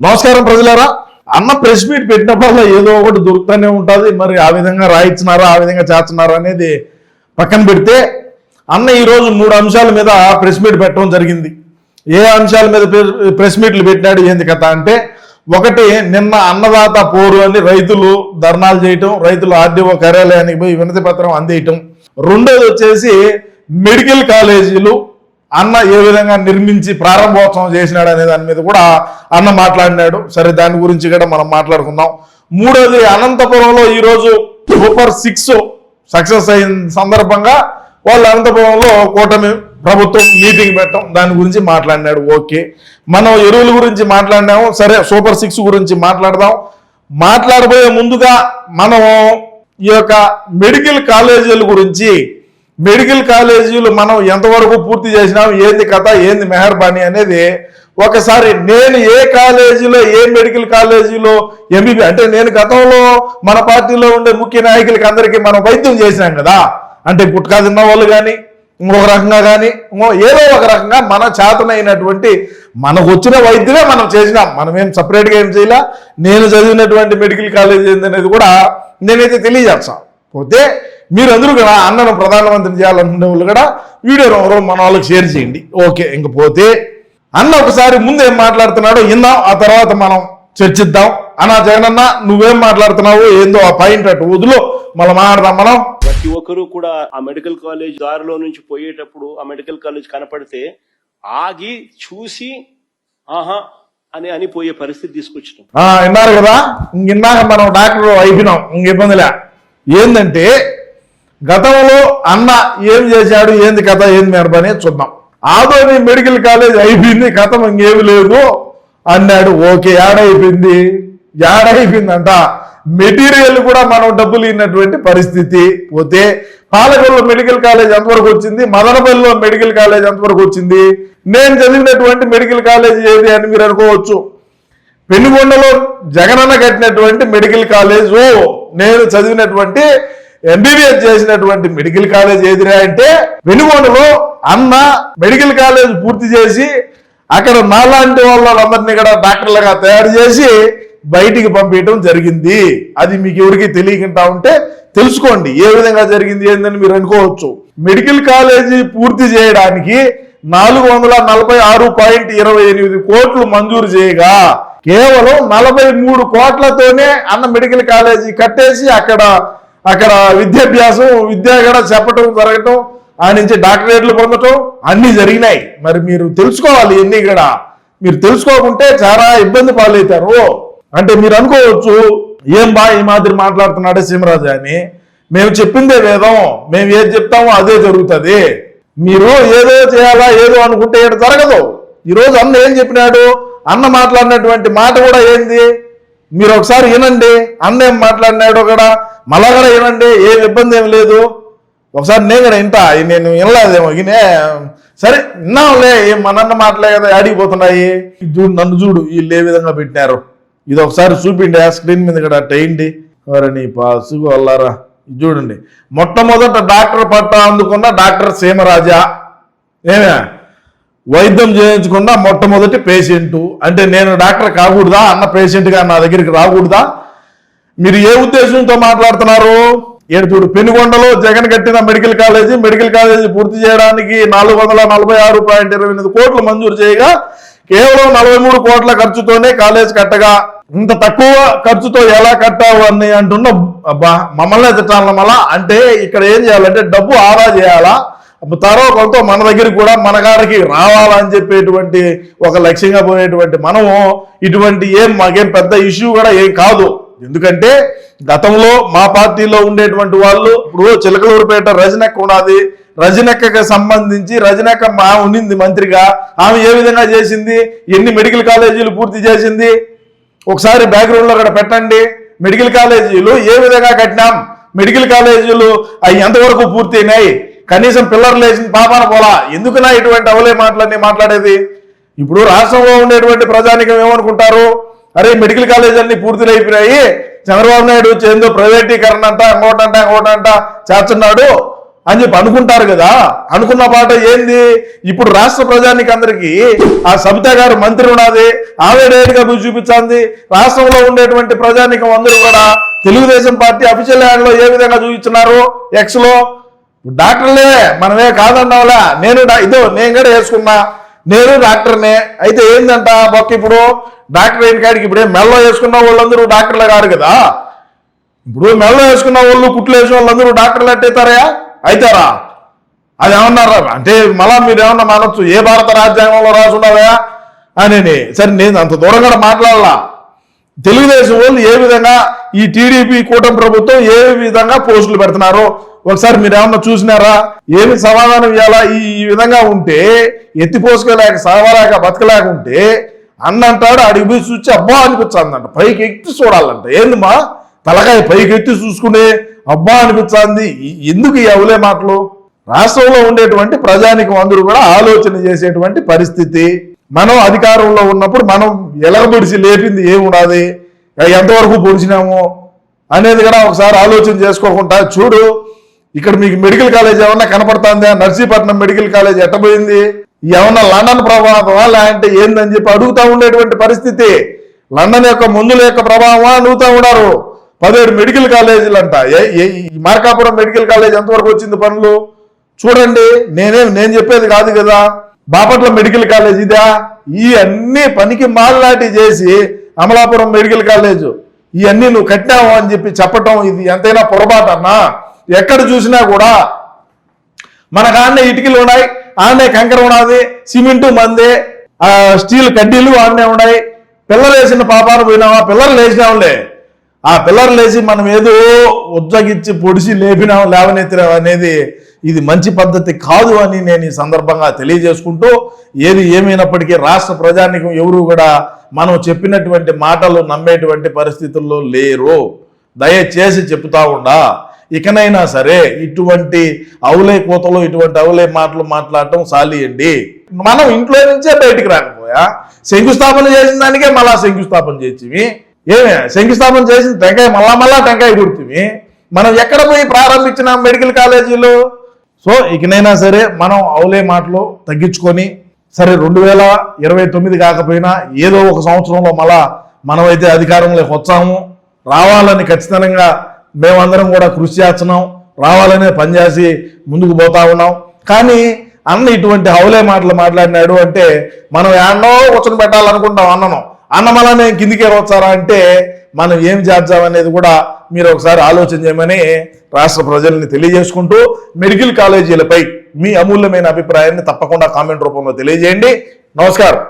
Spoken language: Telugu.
నమస్కారం ప్రజలారా. అన్న ప్రెస్ మీట్ పెట్టినప్పుడు ఏదో ఒకటి దొరుకుతూనే ఉంటుంది. మరి ఆ విధంగా రాయించినారా ఆ విధంగా చేస్తున్నారా అనేది పక్కన పెడితే అన్న ఈరోజు మూడు అంశాల మీద ప్రెస్ మీట్ పెట్టడం జరిగింది. ఏ అంశాల మీద ప్రెస్ మీట్లు పెట్టినాడు ఏంది కథ అంటే ఒకటి నిన్న అన్నదాత పోరు అని రైతులు ధర్నాలు చేయటం రైతులు ఆర్డీఓ కార్యాలయానికి పోయి వినతి పత్రం అందేయటం. రెండోది వచ్చేసి మెడికల్ కాలేజీలు అన్న ఏ విధంగా నిర్మించి ప్రారంభోత్సవం చేసినాడు అనే దాని మీద కూడా అన్న మాట్లాడినాడు. సరే దాని గురించి కూడా మనం మాట్లాడుకుందాం. మూడోది అనంతపురంలో ఈరోజు సూపర్ సిక్స్ సక్సెస్ అయిన సందర్భంగా వాళ్ళు అనంతపురంలో కూటమి ప్రభుత్వం మీటింగ్ పెట్టడం దాని గురించి మాట్లాడినాడు. ఓకే. మనం ఎరువుల గురించి మాట్లాడినాము. సరే సూపర్ సిక్స్ గురించి మాట్లాడదాం. మాట్లాడబోయే ముందుగా మనం ఈ యొక్క మెడికల్ కాలేజీల గురించి మెడికల్ కాలేజీలు మనం ఎంతవరకు పూర్తి చేసినాం ఏంది కథ ఏంది మెహర్బానీ అనేది ఒకసారి నేను ఏ కాలేజీలో ఏ మెడికల్ కాలేజీలో ఎంబీబీ అంటే నేను గతంలో మన పార్టీలో ఉండే ముఖ్య నాయకులకి అందరికీ మనం వైద్యం చేసినాం కదా. అంటే గుట్కా తిన్న వాళ్ళు కానీ ఇంకొక రకంగా కానీ ఇంకో ఏదో ఒక రకంగా మన చేతనైనటువంటి మనకు వచ్చిన వైద్యమే మనం చేసినాం. మనం ఏం సపరేట్గా ఏం చేయలే. నేను చదివినటువంటి మెడికల్ కాలేజ్ ఏందనేది కూడా నేనైతే తెలియజేస్తాను పోతే మీరందరూ కూడా అన్నను ప్రధానమంత్రి చేయాలనుకునే వాళ్ళు కూడా వీడియో ఎవరో మన వాళ్ళకి షేర్ చేయండి. ఓకే ఇంక పోతే అన్న ఒకసారి ముందు ఏం మాట్లాడుతున్నాడో విందాం ఆ తర్వాత మనం చర్చిద్దాం. అన్నా జగనన్న నువ్వేం మాట్లాడుతున్నావు ఏందో ఆ పాయింట్ అటు వదులు మళ్ళీ మాట్లాడదాం మనం. ప్రతి ఒక్కరూ కూడా ఆ మెడికల్ కాలేజ్ దారిలో నుంచి పోయేటప్పుడు ఆ మెడికల్ కాలేజ్ కనపడితే ఆగి చూసి ఆహా అని అని పోయే పరిస్థితి తీసుకొచ్చినాం. విన్నారు కదా? ఇందాక మనం డాక్టర్ అయిపోయినాం ఇంక ఇబ్బందిలే. ఏంటంటే గతంలో అన్న ఏం చేశాడు ఏంది కథ ఏంది మెరబని చూద్దాం. ఆదోని మెడికల్ కాలేజ్ అయిపోయింది కథం ఇంకేమి లేదు. అన్నాడు ఓకే ఏడైపోయింది ఏడైపోయిందంట మెటీరియల్ కూడా మనం డబ్బులు ఇన్నటువంటి పరిస్థితి. పోతే పాలకొల్లు మెడికల్ కాలేజ్ ఎంతవరకు వచ్చింది? మదనపల్లిలో మెడికల్ కాలేజ్ ఎంతవరకు వచ్చింది? నేను చదివినటువంటి మెడికల్ కాలేజ్ ఏది అని మీరు అనుకోవచ్చు. పెనుగొండలో జగనన్న కట్టినటువంటి మెడికల్ కాలేజు. నేను చదివినటువంటి ఎంబీబీఎస్ చేసినటువంటి మెడికల్ కాలేజ్ ఏదిరా అంటే వెనుగొండలో అన్న మెడికల్ కాలేజ్ పూర్తి చేసి అక్కడ నాలాంటి వాళ్ళందరినీ కూడా డాక్టర్లుగా తయారు చేసి బయటికి పంపించడం జరిగింది. అది మీకు ఎవరికి తెలియకుండా ఉంటే తెలుసుకోండి. ఏ విధంగా జరిగింది ఏందని మీరు అనుకోవచ్చు. మెడికల్ కాలేజీ పూర్తి చేయడానికి నాలుగు వందల నలభై ఆరు పాయింట్ ఇరవై ఎనిమిది కోట్లు మంజూరు చేయగా కేవలం నలభై మూడు కోట్లతోనే అన్న మెడికల్ కాలేజీ కట్టేసి అక్కడ అక్కడ విద్యాభ్యాసం విద్య కూడా చెప్పటం జరగటం ఆ నుంచి డాక్టరేట్లు పొందటం అన్నీ జరిగినాయి. మరి మీరు తెలుసుకోవాలి ఇవన్నీ కూడా. మీరు తెలుసుకోకుంటే చాలా ఇబ్బంది పాలవుతారు. అంటే మీరు అనుకోవచ్చు ఏం బా ఈ మాదిరి మాట్లాడుతున్నాడే సింహరాజు అని. మేము చెప్పిందే వేదం. మేము ఏది చెప్తామో అదే జరుగుతుంది. మీరు ఏదో చేయాలా ఏదో అనుకుంటే ఇక్కడ జరగదు. ఈరోజు అన్న ఏం చెప్పినాడు? అన్న మాట్లాడినటువంటి మాట కూడా ఏంది? మీరు ఒకసారి వినండి. అన్న ఏం మాట్లాడినాడు కూడా మళ్ళా కూడా వినండి. ఏం ఇబ్బంది ఏం లేదు. ఒకసారి నేను కూడా వింటా. నేను వినలేదేమో. ఈయనే సరే విన్నాంలే. ఏం మనన్న మాటలే కదా ఆడిపోతున్నాయి ఇది చూడు నన్ను చూడు. వీళ్ళు ఏ విధంగా పెట్టినారు? ఇది ఒకసారి చూపిండి. ఆ స్క్రీన్ మీద కూడా టైండి ఎవరు నీ పాసుగు వల్లారా చూడండి. మొట్టమొదట డాక్టర్ పట్టా అందుకున్న డాక్టర్ సీమరాజా. ఏమే? వైద్యం చేయించకుండా మొట్టమొదటి పేషెంట్ అంటే నేను డాక్టర్ కాకూడదా? అన్న పేషెంట్గా నా దగ్గరికి రాకూడదా? మీరు ఏ ఉద్దేశంతో మాట్లాడుతున్నారు? ఏడు చూడు పెనుగొండలో జగన్ కట్టిన మెడికల్ కాలేజీ మెడికల్ కాలేజీ పూర్తి చేయడానికి నాలుగు వందల నలభై ఆరు పాయింట్ ఇరవై ఎనిమిది కోట్లు మంజూరు చేయగా కేవలం నలభై మూడు కోట్ల ఖర్చుతోనే కాలేజ్ కట్టగా ఇంత తక్కువ ఖర్చుతో ఎలా కట్టావు అని అంటున్న అబ్బా మమ్మల్ని తిట్టాల మళ్ళా అంటే ఇక్కడ ఏం చేయాలంటే డబ్బు ఆదా చేయాలా? తరో కొంత మన దగ్గరికి కూడా మన గారికి రావాలని చెప్పేటువంటి ఒక లక్ష్యంగా పోయేటువంటి మనము ఇటువంటి ఏం మాకేం పెద్ద ఇష్యూ కూడా ఏం కాదు. ఎందుకంటే గతంలో మా పార్టీలో ఉండేటువంటి వాళ్ళు ఇప్పుడు చిలకలూరుపేట రజనక్క ఉన్నది. రజనెక్కకి సంబంధించి రజనక్క మా ఉండింది మంత్రిగా. ఆమె ఏ విధంగా చేసింది? ఎన్ని మెడికల్ కాలేజీలు పూర్తి చేసింది? ఒకసారి బ్యాక్గ్రౌండ్లో అక్కడ పెట్టండి. మెడికల్ కాలేజీలు ఏ విధంగా కట్టినాం? మెడికల్ కాలేజీలు అవి ఎంతవరకు పూర్తయినాయి? కనీసం పిల్లర్లు వేసిన పాపాన పోలా. ఎందుకునా ఇటువంటి అవలే మాటలన్నీ మాట్లాడేది? ఇప్పుడు రాష్ట్రంలో ఉండేటువంటి ప్రజానికం ఏమనుకుంటారు? అరే మెడికల్ కాలేజీలన్నీ పూర్తిలు అయిపోయినాయి. చంద్రబాబు నాయుడు ఏందో ప్రైవేటీకరణ అంట ఇంకోటంట ఇంకోటంట చేస్తున్నాడు అని చెప్పి అనుకుంటారు కదా. అనుకున్న పాట ఏంది? ఇప్పుడు రాష్ట్ర ప్రజానికి అందరికీ ఆ సబిత గారు మంత్రి ఉన్నది. ఆమె రేటుగా రుచి చూపించింది. రాష్ట్రంలో ఉండేటువంటి ప్రజానికం అందరూ కూడా తెలుగుదేశం పార్టీ అఫీషియల్ హ్యాండ్లో ఏ విధంగా చూపించున్నారు ఎక్స్లో డాక్టర్లే మనమే కాదన్నావులా. నేను ఇదో నేను కూడా వేసుకున్నా. నేను డాక్టర్నే. అయితే ఏందంట బొక్క ఇప్పుడు? డాక్టర్ అయిన కాడికి ఇప్పుడే మెల్ల వేసుకున్న వాళ్ళందరూ డాక్టర్లే కాదు కదా? ఇప్పుడు మెల్ల వేసుకున్న వాళ్ళు కుట్లు వేసిన వాళ్ళందరూ డాక్టర్లు అట్టేతారా అవుతారా అది ఏమన్నారా అంటే మళ్ళా మీరు ఏమన్నా మానొచ్చు? ఏ భారత రాజ్యాంగంలో రాసి అని సరే నేను అంత దూరం కూడా మాట్లాడాలా. తెలుగుదేశం వాళ్ళు ఏ విధంగా ఈ టీడీపీ కూటమి ప్రభుత్వం ఏ విధంగా పోస్టులు పెడుతున్నారో? ఒకసారి మీరు ఏమన్నా చూసినారా? ఏమి సమాధానం ఇవ్వాలా ఈ విధంగా ఉంటే ఎత్తిపోసుకోలేక సావలేక బతకలేక ఉంటే అన్న అంటాడు అడిగి పోయి చూసి అబ్బా అనిపించిందంట పైకి ఎత్తి చూడాలంట. ఏందమ్మా? తలకాయ పైకి ఎత్తి చూసుకునే అబ్బా అనిపించింది ఎందుకు ఈ మాటలు? రాష్ట్రంలో ఉండేటువంటి ప్రజానికి అందరూ కూడా ఆలోచన చేసేటువంటి పరిస్థితి. మనం అధికారంలో ఉన్నప్పుడు మనం ఎలగబడిసి లేపింది ఏమున్నది ఎంతవరకు పొడిచినాము అనేది కూడా ఒకసారి ఆలోచన చేసుకోకుండా చూడు. ఇక్కడ మీకు మెడికల్ కాలేజ్ ఏమన్నా కనపడుతుందా? నర్సీపట్నం మెడికల్ కాలేజ్ ఎట్టబోయింది ఏమన్నా లండన్ ప్రభావమా లేదంటే ఏందని చెప్పి అడుగుతా ఉండేటువంటి పరిస్థితి. లండన్ యొక్క మందుల యొక్క ప్రభావమా అడుగుతా ఉన్నారు. పదిహేడు మెడికల్ కాలేజీలు అంట. ఏ- ఈ మార్కాపురం మెడికల్ కాలేజ్ ఎంతవరకు వచ్చింది పనులు? చూడండి. నేనే నేను చెప్పేది కాదు కదా. బాపట్ల మెడికల్ కాలేజ్ ఇదా? ఈ అన్ని పనికి మాల్లాటి చేసి అమలాపురం మెడికల్ కాలేజ్ ఇవన్నీ నువ్వు కట్టావు అని చెప్పి చెప్పటం ఇది ఎంతైనా పొరపాటు అన్నా? ఎక్కడ చూసినా కూడా మనకు ఆడనే ఇటుకలు ఉన్నాయి ఆడనే కంకర ఉన్నది సిమెంటు మంది స్టీల్ కడ్డీలు ఆడనే ఉన్నాయి. పిల్లలు వేసిన పాపాను పోయినావా? పిల్లలు లేచినాంలే ఆ పిల్లలు లేచి మనం ఏదో ఉజ్జగించి పొడిచి లేపినాం లేవనెత్తినాం అనేది ఇది మంచి పద్ధతి కాదు అని నేను ఈ సందర్భంగా తెలియజేసుకుంటూ ఏది ఏమైనప్పటికీ రాష్ట్ర ప్రజానికం ఎవరు కూడా మనం చెప్పినటువంటి మాటలు నమ్మేటువంటి పరిస్థితుల్లో లేరు. దయచేసి చెప్తా ఉండా ఇకనైనా సరే ఇటువంటి అవులే కోతలు ఇటువంటి అవులే మాటలు మాట్లాడటం సాలియండి. మనం ఇంట్లో నుంచే బయటికి రాకపోయా? శంకుస్థాపన చేసిన దానికే మళ్ళా శంకుస్థాపన చేసివి ఏమే? శంకుస్థాపన చేసిన టెంకాయ మళ్ళా మళ్ళా టెంకాయ కుడుతుంది మనం ఎక్కడ పోయి ప్రారంభించిన మెడికల్ కాలేజీలు? సో ఇకనైనా సరే మనం అవులే మాటలు తగ్గించుకొని సరే రెండు వేల ఇరవై తొమ్మిది కాకపోయినా ఏదో ఒక సంవత్సరంలో మళ్ళా మనమైతే అధికారంలోకి వచ్చాము. రావాలని ఖచ్చితంగా మేమందరం కూడా కృషి చేస్తున్నాం. రావాలనే పనిచేసి ముందుకు పోతా ఉన్నాం. కానీ అన్న ఇటువంటి హౌలే మాటలు మాట్లాడినాడు అంటే మనం ఎన్నో కూర్చొని పెట్టాలనుకుంటాం అన్నను. అన్న మళ్ళా నేను కిందికే వచ్చారా అంటే మనం ఏం చేద్దాం అనేది కూడా మీరు ఒకసారి ఆలోచన చేయమని రాష్ట్ర ప్రజల్ని తెలియజేసుకుంటూ మెడికల్ కాలేజీలపై మీ అమూల్యమైన అభిప్రాయాన్ని తప్పకుండా కామెంట్ రూపంలో తెలియజేయండి. నమస్కారం.